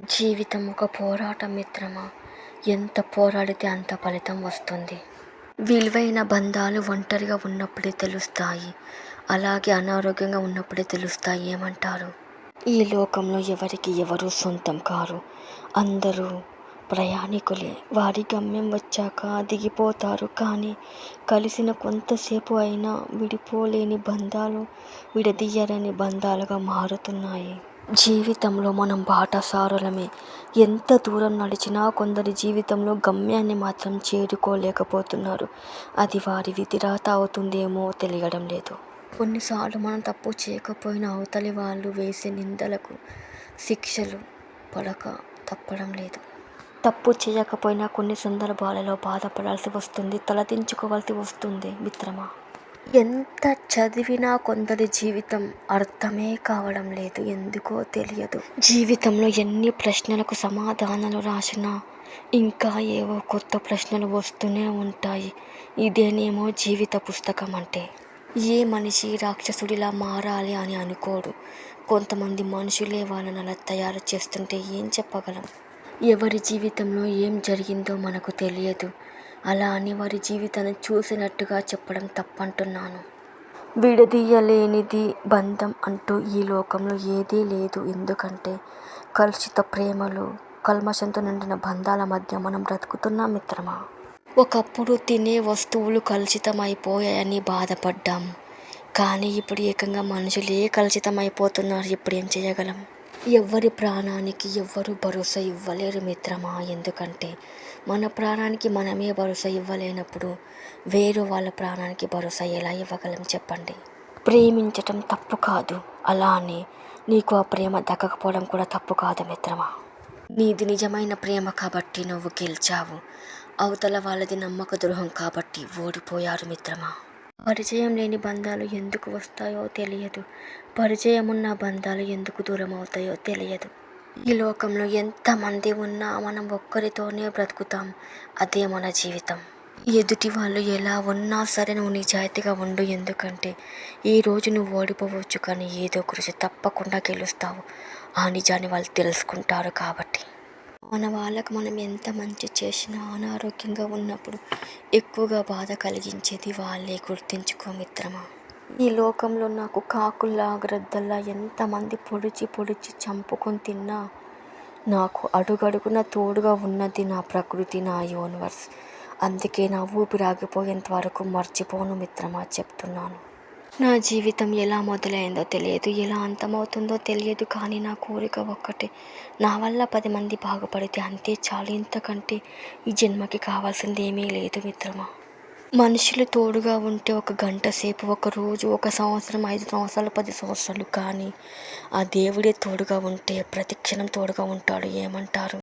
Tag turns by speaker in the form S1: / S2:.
S1: జీవితం ఒక పోరాటం మిత్రమా? ఎంత పోరాడితే అంత ఫలితం వస్తుంది. విలువైన బంధాలు ఒంటరిగా ఉన్నప్పుడే తెలుస్తాయి. అలాగే అనారోగ్యంగా ఉన్నప్పుడే తెలుస్తాయి. ఏమంటారు? ఈ లోకంలో ఎవరికి ఎవరు సొంతం కారు? అందరూ ప్రయాణికులే. వారి గమ్యం వచ్చాక దిగిపోతారు కానీ కలిసిన కొంతసేపు అయినా విడిపోలేని బంధాలు విడదీయరని బంధాలుగా మారుతున్నాయి. జీవితంలో మనం బాటసారులమే ఎంత దూరం నడిచినా కొందరి జీవితంలో గమ్యాన్ని మాత్రం చేరుకోలేకపోతున్నారు. అది వారి విధిరాత అవుతుందేమో తెలియడం లేదు. కొన్నిసార్లు మనం తప్పు చేయకపోయినా అవతలి వాళ్ళు వేసే నిందలకు శిక్షలు పడక తప్పడం లేదు. తప్పు చేయకపోయినా కొన్ని సందర్భాలలో బాధపడాల్సి వస్తుంది తలదించుకోవాల్సి వస్తుంది మిత్రమా? ఎంత చదివినా కొందరి జీవితం అర్థమే కావడం లేదు. ఎందుకో తెలియదు. జీవితంలో ఎన్ని ప్రశ్నలకు సమాధానాలు రాసినా ఇంకా ఏవో కొత్త ప్రశ్నలు వస్తూనే ఉంటాయి. ఇదేనేమో జీవిత పుస్తకం అంటే ఏ మనిషి రాక్షసుడిలా మారాలి అని అనుకోడు. కొంతమంది మనుషులే వాళ్ళని అలా తయారు చేస్తుంటే ఏం చెప్పగలం? ఎవరి జీవితంలో ఏం జరిగిందో మనకు తెలియదు. అలా అని వారి జీవితాన్ని చూసినట్టుగా చెప్పడం తప్పంటున్నాను. విడదీయలేనిది బంధం అంటూ ఈ లోకంలో ఏదీ లేదు. ఎందుకంటే కలుషిత ప్రేమలు కల్మషంతో నిండిన బంధాల మధ్య మనం బ్రతుకుతున్నాం మిత్రమా? ఒకప్పుడు తినే వస్తువులు కలుషితమైపోయాయని బాధపడ్డాం. కానీ ఇప్పుడు ఏకంగా మనుషులే కలుషితమైపోతున్నారు. ఇప్పుడు ఏం చేయగలం? ఎవ్వరి ప్రాణానికి ఎవ్వరు భరోసా ఇవ్వలేరు మిత్రమా. ఎందుకంటే మన ప్రాణానికి మనమే భరోసా ఇవ్వలేనప్పుడు వేరే వాళ్ళ ప్రాణానికి భరోసా ఎలా ఇవ్వగలం చెప్పండి? ప్రేమించటం తప్పు కాదు. అలానే నీకు ఆ ప్రేమ దక్కకపోవడం కూడా తప్పు కాదు మిత్రమా. నీది నిజమైన ప్రేమ కాబట్టి నువ్వు గెలిచావు. అవతల వాళ్ళది నమ్మక ద్రోహం కాబట్టి ఓడిపోయారు మిత్రమా. పరిచయం లేని బంధాలు ఎందుకు వస్తాయో తెలియదు. పరిచయం ఉన్న బంధాలు ఎందుకు దూరం అవుతాయో తెలియదు. ఈ లోకంలో ఎంతమంది ఉన్నా మనం ఒక్కరితోనే బ్రతుకుతాం. అదే మన జీవితం. ఎదుటి వాళ్ళు ఎలా ఉన్నా సరే నువ్వు నిజాయితీగా ఉండు. ఎందుకంటే ఈ రోజు నువ్వు ఓడిపోవచ్చు కానీ ఏదో గురించి తప్పకుండా గెలుస్తావు. ఆ నిజాన్ని వాళ్ళు తెలుసుకుంటారు కాబట్టి. మన వాళ్ళకు మనం ఎంత మంచి చేసినా అనారోగ్యంగా ఉన్నప్పుడు ఎక్కువగా బాధ కలిగించేది వాళ్ళే. గుర్తించుకో మిత్రమా. ఈ లోకంలో నాకు కాకుల్లా గ్రద్దల్లా ఎంతమంది పొడిచి పొడిచి చంపుకొని తిన్నా నాకు అడుగడుగున తోడుగా ఉన్నది నా ప్రకృతి నా యూనివర్స్. అందుకే నా ఊపిరాగిపోయేంత వరకు మర్చిపోను మిత్రమా చెప్తున్నాను. నా జీవితం ఎలా మొదలైందో తెలియదు ఎలా అంతమవుతుందో తెలియదు కానీ నా కోరిక ఒక్కటే. నా వల్ల పది మంది బాగుపడితే అంతే చాలు. ఇంతకంటే ఈ జన్మకి కావాల్సింది ఏమీ లేదు మిత్రమా. మనుషులు తోడుగా ఉంటే ఒక గంట సేపు ఒక రోజు ఒక సంవత్సరం ఐదు సంవత్సరాలు పది సంవత్సరాలు కానీ ఆ దేవుడే తోడుగా ఉంటే ప్రతి క్షణం తోడుగా ఉంటాడు ఏమంటారు?